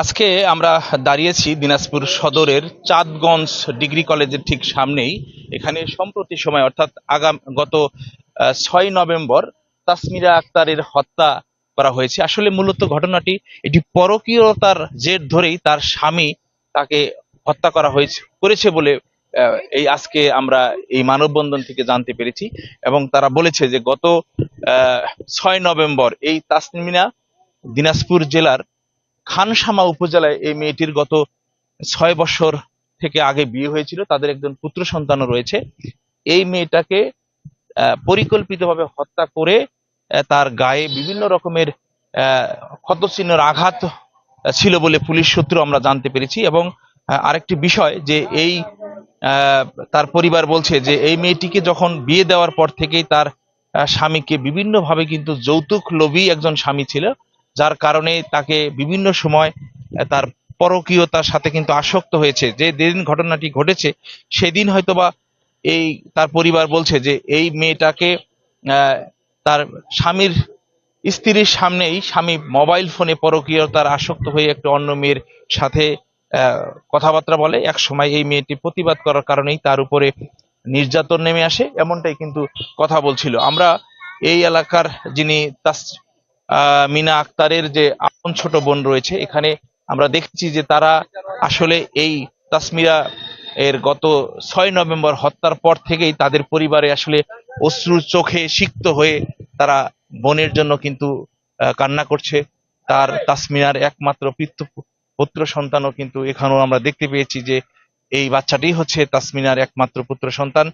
আজকে আমরা দাঁড়িয়েছি দিনাজপুর সদরের চাঁদগঞ্জ ডিগ্রি কলেজের ঠিক সামনেই। এখানে সম্প্রতি সময়, অর্থাৎ আগাম, গত ছয় নভেম্বর তাসমিরা আক্তারের হত্যা করা হয়েছে। আসলে মূলত ঘটনাটি এটি পরকীয়তার জের ধরেই তার স্বামী তাকে হত্যা করা হয়েছে, করেছে বলে এই আজকে আমরা এই মানববন্ধন থেকে জানতে পেরেছি এবং তারা বলেছে যে গত ছয় নভেম্বর এই তাসমিনা দিনাজপুর জেলার খানসামা উপজেলায় এই মেয়েটির গত ছয় বছর থেকে আগে বিয়ে হয়েছিল, তাদের একজন পুত্র সন্তানও রয়েছে। এই মেয়েটাকে পরিকল্পিতভাবে হত্যা করে তার গায়ে বিভিন্ন রকমের ক্ষতচিহ্নের আঘাত ছিল বলে পুলিশ সূত্র আমরা জানতে পেরেছি এবং আরেকটি বিষয় যে এই তার পরিবার বলছে যে এই মেয়েটিকে যখন বিয়ে দেওয়ার পর থেকেই তার স্বামীকে বিভিন্নভাবে কিন্তু যৌতুক লোভী একজন স্বামী ছিল। যার কারণে তাকে বিভিন্ন সময় তার পরকীয়তার সাথে কিন্তু আসক্ত হয়েছে। যে দিন ঘটনাটি ঘটেছে, সেদিন হয়তোবা এই তার পরিবার বলছে যে, এই মেয়েটাকে তার স্বামীর, স্ত্রীর সামনেই স্বামী মোবাইল ফোনে পরকীয়তার আসক্ত হয়ে একটা অন্য মেয়ের সাথে কথাবার্তা বলে। এক সময় এই মেয়েটি প্রতিবাদ করার কারণেই তার উপরে নির্যাতন নেমে আসে। এমনটাই কিন্তু কথা বলছিল। আমরা এই এলাকার যিনি মিনা আক্তারের যে আপন ছোট বোন রয়েছে, এখানে আমরা দেখছি যে তারা আসলে এই তাসমিরা এর গত ছয় নভেম্বর হত্যার পর থেকেই তাদের পরিবারে আসলে অশ্রু চোখে সিক্ত হয়ে তারা বোনের জন্য কিন্তু কান্না করছে। তার তাসমিনার একমাত্র পিতৃ পুত্র সন্তানও কিন্তু এখানেও আমরা দেখতে পেয়েছি যে এই বাচ্চাটি হচ্ছে তাসমিনার একমাত্র পুত্র সন্তান।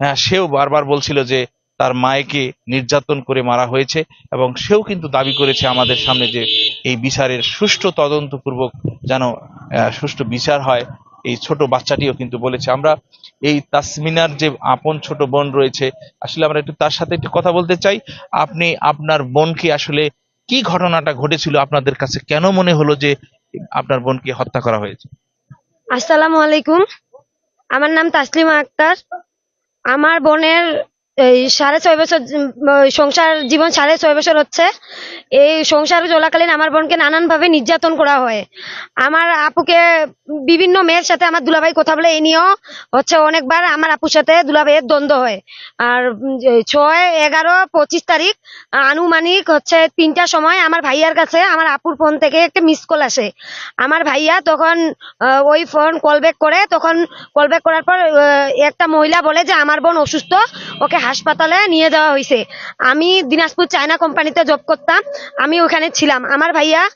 হ্যাঁ সেও বারবার বলছিল যে তার মায়েকে নির্যাতন করে মারা হয়েছে এবং সেও কিন্তু দাবি করেছে আমাদের সামনে যে এই বিচারের সুষ্ঠু তদন্তপূর্বক যেন সুষ্ঠু বিচার হয়। এই ছোট বাচ্চাটিও কিন্তু বলেছে। আমরা এই তাসমিনার যে আপন ছোট বোন রয়েছে, আসলে আমরা একটু তার সাথে একটু কথা বলতে চাই। আপনি আপনার বোনকে আসলে কি ঘটনাটা ঘটেছিল? আপনাদের কাছে কেন মনে হলো যে আপনার বোনকে হত্যা করা হয়েছে? আসসালামু আলাইকুম। আমার নাম তাসলিমা আক্তার। আমার বোনের সাড়ে ছয় বছর সংসার, জীবন সাড়ে ছয় বছর হচ্ছে। এই সংসার চলাকালীন আমার বোনকে নানানভাবে নির্যাতন করা হয়। আমার আপুকে বিভিন্ন মেয়ের সাথে আমার দুলাভাই কথা বলে, এই নিয়েও হচ্ছে অনেকবার আমার আপুর সাথে দুলাভাইয়ের দ্বন্দ্ব হয়। আর ছয়, এগারো, পঁচিশ তারিখ আনুমানিক হচ্ছে তিনটার সময় আমার ভাইয়ার কাছে আমার আপুর ফোন থেকে একটা মিস কল আসে। আমার ভাইয়া তখন ওই ফোন কল ব্যাক করে, তখন কল ব্যাক করার পর একটা মহিলা বলে যে, আমার বোন অসুস্থ, ওকে হাসপাতালে নিয়ে যাওয়া হয়েছে আমি দিনাজপুর চায়না কোম্পানিতে জব করতাম, আমি ওখানে ছিলাম। আমার ভাইয়া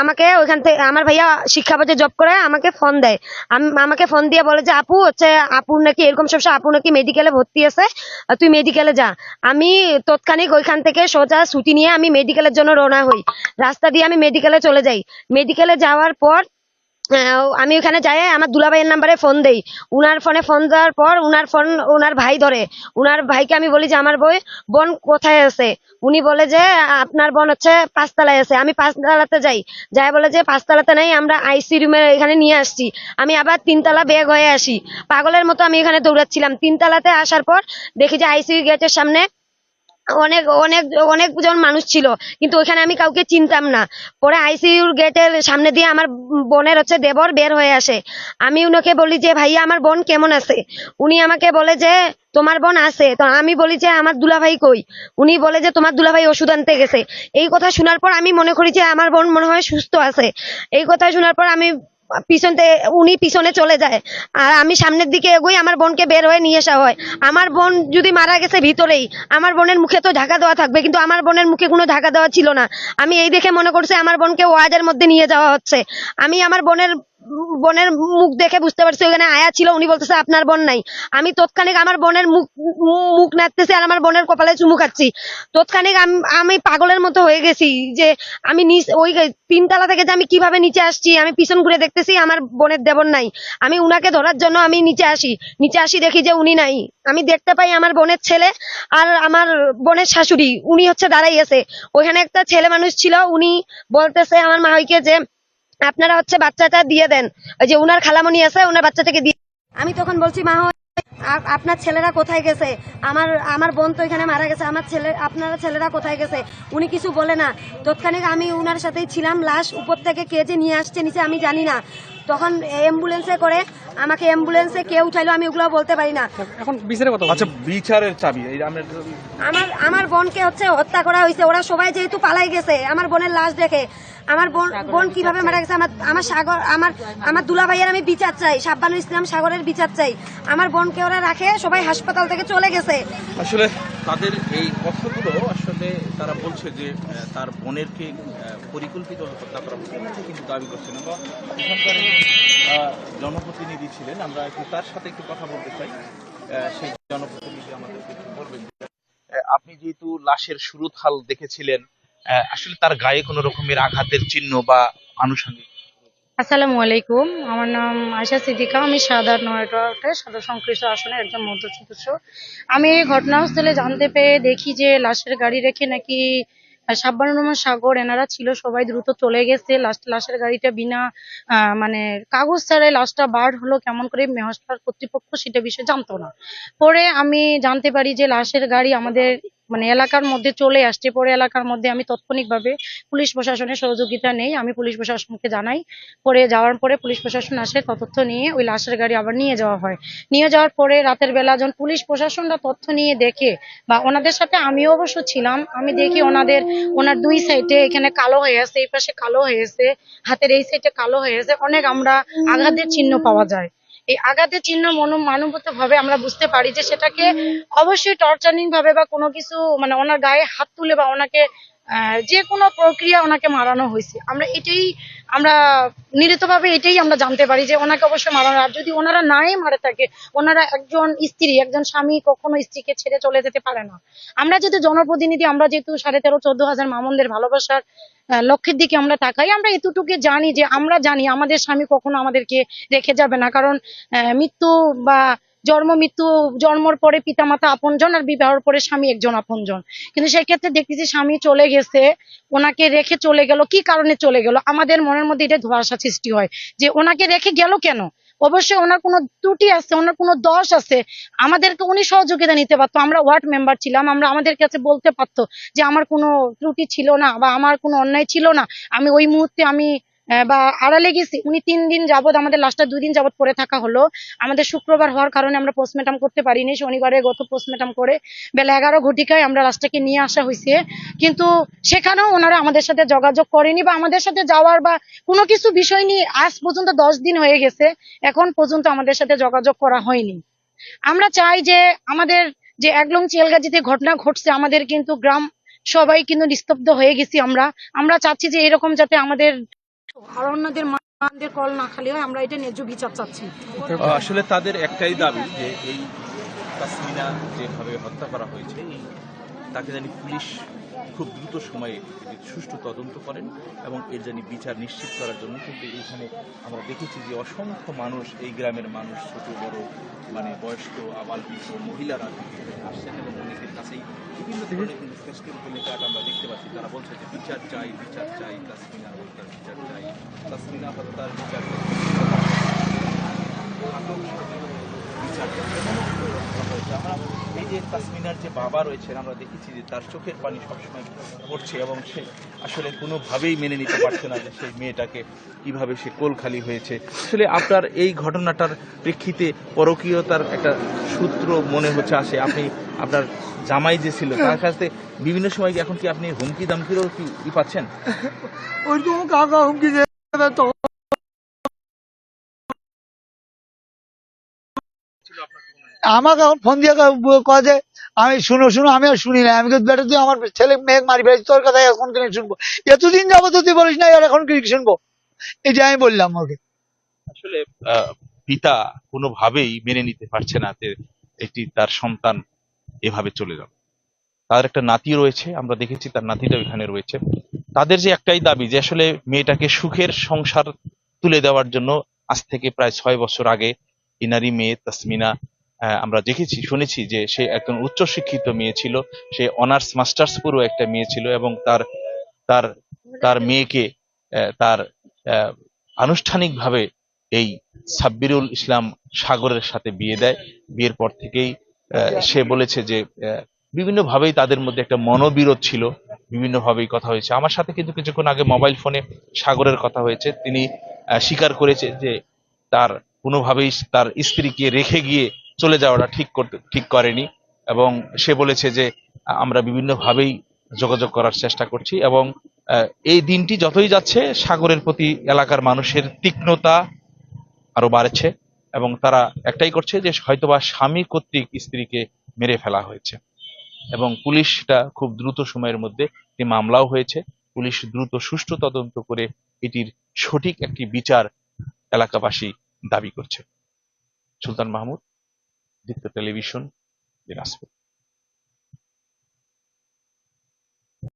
আমাকে ওইখান থেকে, আমার ভাইয়া শিক্ষা বোর্ডে জব করে, আমাকে ফোন দেয়। আম- আমাকে ফোন দিয়ে বলে যে, আপু, হচ্ছে আপুর নাকি এরকম সমস্যা আপু নাকি মেডিকেলে ভর্তি আছে তুই মেডিকেলে যা। আমি তৎক্ষণিক ওইখান থেকে সোজা ছুটি নিয়ে আমি মেডিকেলের জন্য রওনা হই। রাস্তা দিয়ে আমি মেডিকেলে চলে যাই। মেডিকেলে যাওয়ার পর আমি ওখানে যাই, আমার দুলাভাইয়ের নাম্বারে ফোন দেই। উনার ফোনে ফোন দেওয়ার পর উনার ফোন উনার ভাই ধরে। উনার ভাইকে আমি বলি যে, আমার বই, বোন কোথায় আছে? উনি বলে যে, আপনার বোন হচ্ছে পাঁচতলায় আছে। আমি পাঁচতলাতে যাই। যাই বলে যে, পাঁচতলাতে নেই, আমরা আইসি রুমে এখানে নিয়ে আসছি। আমি আবার তিনতলা বেগ হয়ে আসি। পাগলের মতো আমি এখানে দৌড়াচ্ছিলাম। তিনতলাতে আসার পর দেখি যে আইসি গেটের সামনে অনেক অনেক অনেকজন মানুষ ছিল, কিন্তু ওখানে আমি কাউকে চিনতাম না। পরে আইসিইউর গেটের সামনে দিয়ে আমার বোনের হচ্ছে দেবর বের হয়ে আসে। আমি উনাকে বলি যে, ভাইয়া, আমার বোন কেমন আছে? উনি আমাকে বলে যে, তোমার বোন আছে। তো আমি বলি যে, আমার দুলাভাই কই? উনি বলে যে, তোমার দুলাভাই ওষুধ আনতে গেছে। এই কথা শোনার পর আমি মনে করি যে, আমার বোন মনে হয় সুস্থ আছে। এই কথা শোনার পর আমি পিছন থেকে উনি পিছনে চলে যায়। আর আমি সামনের দিকে এগোই, আমার বোনকে বের হয়ে নিয়ে আসা হয়। আমার বোন যদি মারা গেছে ভিতরেই, আমার বোনের মুখে তো ঢাকা দেওয়া থাকবে, কিন্তু আমার বোনের মুখে কোনো ঢাকা দেওয়া ছিল না। আমি এই দেখে মনে করছি আমার বোনকে ওয়াজের মধ্যে নিয়ে যাওয়া হচ্ছে। আমি আমার বোনের বোনের মুখ দেখে বুঝতে পারছি, ওখানে আয়া ছিল, উনি বলতেছে, আপনার বোন নাই। আমি তৎক্ষণিক আমার বোনের মুখ মুখ নাড়তেছি আর আমার বোনের কপালে চুমু খাচ্ছি। তৎক্ষণিক আম- পাগলের মতো হয়ে গেছি যে আমি নিচ, ওই তিনতলা থেকে যে আমি কীভাবে নিচে আসছি, আমি পিছন ঘুরে দেখতেছি আমার বোনের দেবর নাই। আমি উনাকে ধরার জন্য আমি নিচে আসি। নিচে আসি দেখি যে উনি নাই। আমি দেখতে পাই আমার বোনের ছেলে আর আমার বোনের শাশুড়ি, উনি হচ্ছে দাঁড়াই আছে। ওখানে একটা ছেলে মানুষ ছিল, উনি বলতেছে আমার মাইকে যে আপনারা হচ্ছে বাচ্চাটা দিয়ে দেন। ওই যে উনার খালামণি আছে উনার বাচ্চাটাকে দিয়ে আমি তখন বলছি মা হয় আপনার ছেলেরা কোথায় গেছে? আমার আমার বোন তো এখানে মারা গেছে আমার ছেলে আপনারা ছেলেরা কোথায় গেছে? উনি কিছু বলে না। তৎক্ষণিক আমি উনার সাথেই ছিলাম লাশ উপর থেকে কে যে নিয়ে আসছে নিচে আমি জানি না। তখন অ্যাম্বুলেন্সে করে আমাকে অ্যাম্বুলেন্সে কে উঠাইলো আমি ওগুলো বলতে পারি না। এখন বিচারে কথা আচ্ছা বিচারের চাবি এই আমরা আমার আমার বোনকে হচ্ছে হত্যা করা হয়েছে। ওরা সবাই যেহেতু পালাই গেছে আমার বোনের লাশ দেখে। আমার বোন বোন কীভাবে মারা গেছে? আমার আমার সাগর আমার আমার দুলা ভাইয়ের আমি বিচার চাই। সাব্বানুল ইসলাম সাগরের বিচার চাই। আমার বোনকে ওরা রাখে সবাই হাসপাতাল থেকে চলে গেছে। আসলে তাদের এই কথাগুলো আসলে তারা বলছে যে তার বোনেরকে আহ, পরিকল্পিতভাবে হত্যা করা হয়েছে কিন্তু দাবি করছেন। এবং এখানকার জনপ্রতিনিধি ছিলেন। আমরা একটু তার সাথে একটু কথা বলতে চাই। সেই জনপ্রতিনিধি আমাদেরকে বলবেন আপনি যেহেতু লাশের শুরুথাল দেখেছিলেন আহ, আসলে তার গায়ে কোনো রকমের আঘাতের চিহ্ন বা আনুষঙ্গিক। আসসালামু আলাইকুম। আমার নাম আয়শা সিদ্দিকা। আমি সাদার নয়টাতে সাদা সংশ্লিষ্ট আসনে একজন মধ্য সদস্য আমি এই ঘটনাস্থলে জানতে পেয়ে দেখি যে লাশের গাড়ি রেখে নাকি সাব্বানুর রহমান সাগর এনারা ছিল, সবাই দ্রুত চলে গেছে। লাস্ট লাশের গাড়িটা বিনা মানে কাগজ ছাড়াই লাশটা বার হলো। কেমন করে মেহস্টার কর্তৃপক্ষ সেটা বিষয়ে জানতো না। পরে আমি জানতে পারি যে লাশের গাড়ি আমাদের মানে এলাকার মধ্যে চলে আসছে, পরে এলাকার মধ্যে আমি তাৎক্ষণিকভাবে পুলিশ প্রশাসনের সহযোগিতা নেই, আমি পুলিশ প্রশাসনকে জানাই, পরে যাওয়ার পরে পুলিশ প্রশাসন আসে তথ্য নিয়ে ওই লাশের গাড়ি আবার নিয়ে যাওয়া হয়। নিয়ে যাওয়ার পরে রাতের বেলা যখন পুলিশ প্রশাসনরা তথ্য নিয়ে দেখে, বা ওনাদের সাথে আমিও অবশ্য ছিলাম, আমি দেখি ওনাদের, ওনার দুই সাইডে এখানে কালো হয়ে আছে, এই পাশে কালো হয়ে আছে, হাতের এই সাইডে কালো হয়ে আছে, অনেক আমরা আঘাতের চিহ্ন পাওয়া যায়। এই আঘাতের চিহ্ন মনো মানবত ভাবে আমরা বুঝতে পারি যে সেটাকে অবশ্যই টর্চারিং ভাবে বা কোনো কিছু মানে ওনার গায়ে হাত তুলে বা ওনাকে যে কোনো প্রক্রিয়া ওনাকে মারানো হয়েছে। আমরা এটাই, আমরা নিরিতভাবে এটাই আমরা জানতে পারি যে ওনাকে অবশ্যই মারানো আর যদি ওনারা নাই মারে থাকে, ওনারা একজন স্ত্রী, একজন স্বামী কখনো স্ত্রীকে ছেড়ে চলে যেতে পারে না। আমরা যেহেতু জনপ্রতিনিধি, আমরা যেহেতু সাড়ে তেরো, চোদ্দ হাজার মামুনদের ভালোবাসার লক্ষ্যের দিকে আমরা তাকাই, আমরা এতটুকু জানি যে আমরা জানি আমাদের স্বামী কখনো আমাদেরকে রেখে যাবে না। কারণ মৃত্যু বা জন্ম, মৃত্যু, জন্মর পরে পিতামাতা আপনজন আর বিবাহর পরে স্বামী একজন আপনজন। কিন্তু সেক্ষেত্রে দেখতেছি স্বামী চলে গেছে, ওনাকে রেখে চলে গেল, কি কারণে চলে গেল? আমাদের মনের মধ্যে এটা ধোয়াশা সৃষ্টি হয়, যে ওনাকে রেখে গেল কেন? অবশ্যই ওনার কোনো ত্রুটি আছে, ওনার কোনো দোষ আছে। আমাদেরকে উনি সহযোগিতা নিতে পারতো, আমরা ওয়ার্ড মেম্বার ছিলাম, আমরা আমাদের কাছে বলতে পারতো যে আমার কোনো ত্রুটি ছিল না বা আমার কোনো অন্যায় ছিল না, আমি ওই মুহূর্তে আমি বা আড়ালে গেছি, উনি তিন দিন যাবৎ আমাদের লাস্টটা দুই দিন যাবত পরে থাকা হলো। আমাদের শুক্রবার হওয়ার কারণে আমরা পোস্টমর্টম করতে পারিনি, শনিবারে গত পোস্টমর্টম করে বেলা এগারো ঘটিকায় আমরা লাশটাকে নিয়ে আসা হয়েছে। কিন্তু সেখানেও ওনারা আমাদের সাথে যোগাযোগ করেনি বা আমাদের সাথে যাওয়ার বা কোনো কিছু বিষয় নিয়ে আজ পর্যন্ত দশ দিন হয়ে গেছে, এখন পর্যন্ত আমাদের সাথে যোগাযোগ করা হয়নি। আমরা চাই যে আমাদের যে একলং চিয়ালগাজিতে ঘটনা ঘটছে, আমাদের কিন্তু গ্রাম সবাই কিন্তু নিস্তব্ধ হয়ে গেছি আমরা। আমরা চাচ্ছি যে এরকম যাতে আমাদের আর অন্যদের মানদের কল না খালি হয়, আমরা এটা ন্যায্য বিচার চাচ্ছি। আসলে তাদের একটাই দাবি যে এই তাসমিনা যেভাবে হত্যা করা হয়েছে, তাকে জানি পুলিশ খুব দ্রুত সময়ে সুষ্ঠু তদন্ত করেন এবং এর জানি বিচার নিশ্চিত করার জন্য কিন্তু এখানে আমরা দেখেছি যে অসংখ্য মানুষ, এই গ্রামের মানুষ, ছোট, বড় মানে বয়স্ক, আবাল বৃদ্ধ মহিলারা আসছেন এবং অনেকের কাছেই বিভিন্ন ধরনের কিন্তু ফেস্টিভ কার্ড আমরা দেখতে পাচ্ছি। তারা বলছে যে বিচার চাই বিচার চাই, তাসমিনা হত্যার বিচার চাই, তাসমিনা হত্যার বিচার আমরা এই যে তাসমিনার যে বাবা রয়েছেন, আমরা দেখেছি যে তার চোখের পানি সবসময় পড়ছে এবং সে আসলে কোনোভাবেই মেনে নিতে পারছে না যে সেই মেয়েটাকে কীভাবে সে কোলখালি হয়েছে। আসলে আপনার এই ঘটনাটার প্রেক্ষিতে পরকীয়তার একটা সূত্র মনে হচ্ছে, আসে আপনি, আপনার জামাই যে ছিল, তার কাছে বিভিন্ন সময় এখন কি আপনি হুমকি দামকিরও কি পাচ্ছেন? কাকা হুমকি আমাকে এখন ফোন দিয়ে কয় যে, আমি শুনো শুনো, আমি আর শুনি না। আমি তো বেটা, তুই আমার ছেলে মেয়ে মারি ফেলেছি তোর কথা এখন কেন শুনব। এতদিন যাব তো তুই বলিস না আর এখন কি শুনব? এটা আমি বললাম ওকে। আসলে পিতা কোনোভাবেই মেনে নিতে পারছে না যে এটি তার সন্তান এভাবে চলে যাবে। তার একটা নাতি রয়েছে, আমরা দেখেছি তার নাতিটা এখানে রয়েছে। তাদের যে একটাই দাবি যে আসলে মেয়েটাকে সুখের সংসার তুলে দেওয়ার জন্য আজ থেকে প্রায় ছয় বছর আগে ইনারি মেয়ে তাসমিনা আমরা দেখেছি, শুনেছি যে সে একজন উচ্চশিক্ষিত মেয়ে ছিল। সে অনার্স, মাস্টার্স পুরো একটা মেয়ে ছিল এবং তার তার তার মেয়েকে তার আনুষ্ঠানিকভাবে এই সাব্বিরুল ইসলাম সাগরের সাথে বিয়ে দেয়। বিয়ের পর থেকেই সে বলেছে যে বিভিন্নভাবেই তাদের মধ্যে একটা মনোবিরোধ ছিল। বিভিন্নভাবেই কথা হয়েছে। আমার সাথে কিন্তু কিছুক্ষণ আগে মোবাইল ফোনে সাগরের কথা হয়েছে। তিনি স্বীকার করেছে যে তার কোনোভাবেই তার স্ত্রীকে রেখে গিয়ে চলে যাওয়াটা ঠিক করতে, ঠিক করেনি এবং সে বলেছে যে আমরা বিভিন্নভাবেই যোগাযোগ করার চেষ্টা করছি এবং এই দিনটি যতই যাচ্ছে সাগরের প্রতি এলাকার মানুষের তীক্ষ্ণতা আরও বাড়ছে এবং তারা একটাই করছে যে হয়তোবা স্বামী কর্তৃক স্ত্রীকে মেরে ফেলা হয়েছে এবং পুলিশটা খুব দ্রুত সময়ের মধ্যে একটি মামলাও হয়েছে। পুলিশ দ্রুত সুষ্ঠু তদন্ত করে এটির সঠিক একটি বিচার এলাকাবাসী দাবি করছে। সুলতান Mahmud de The Television de Las Vegas.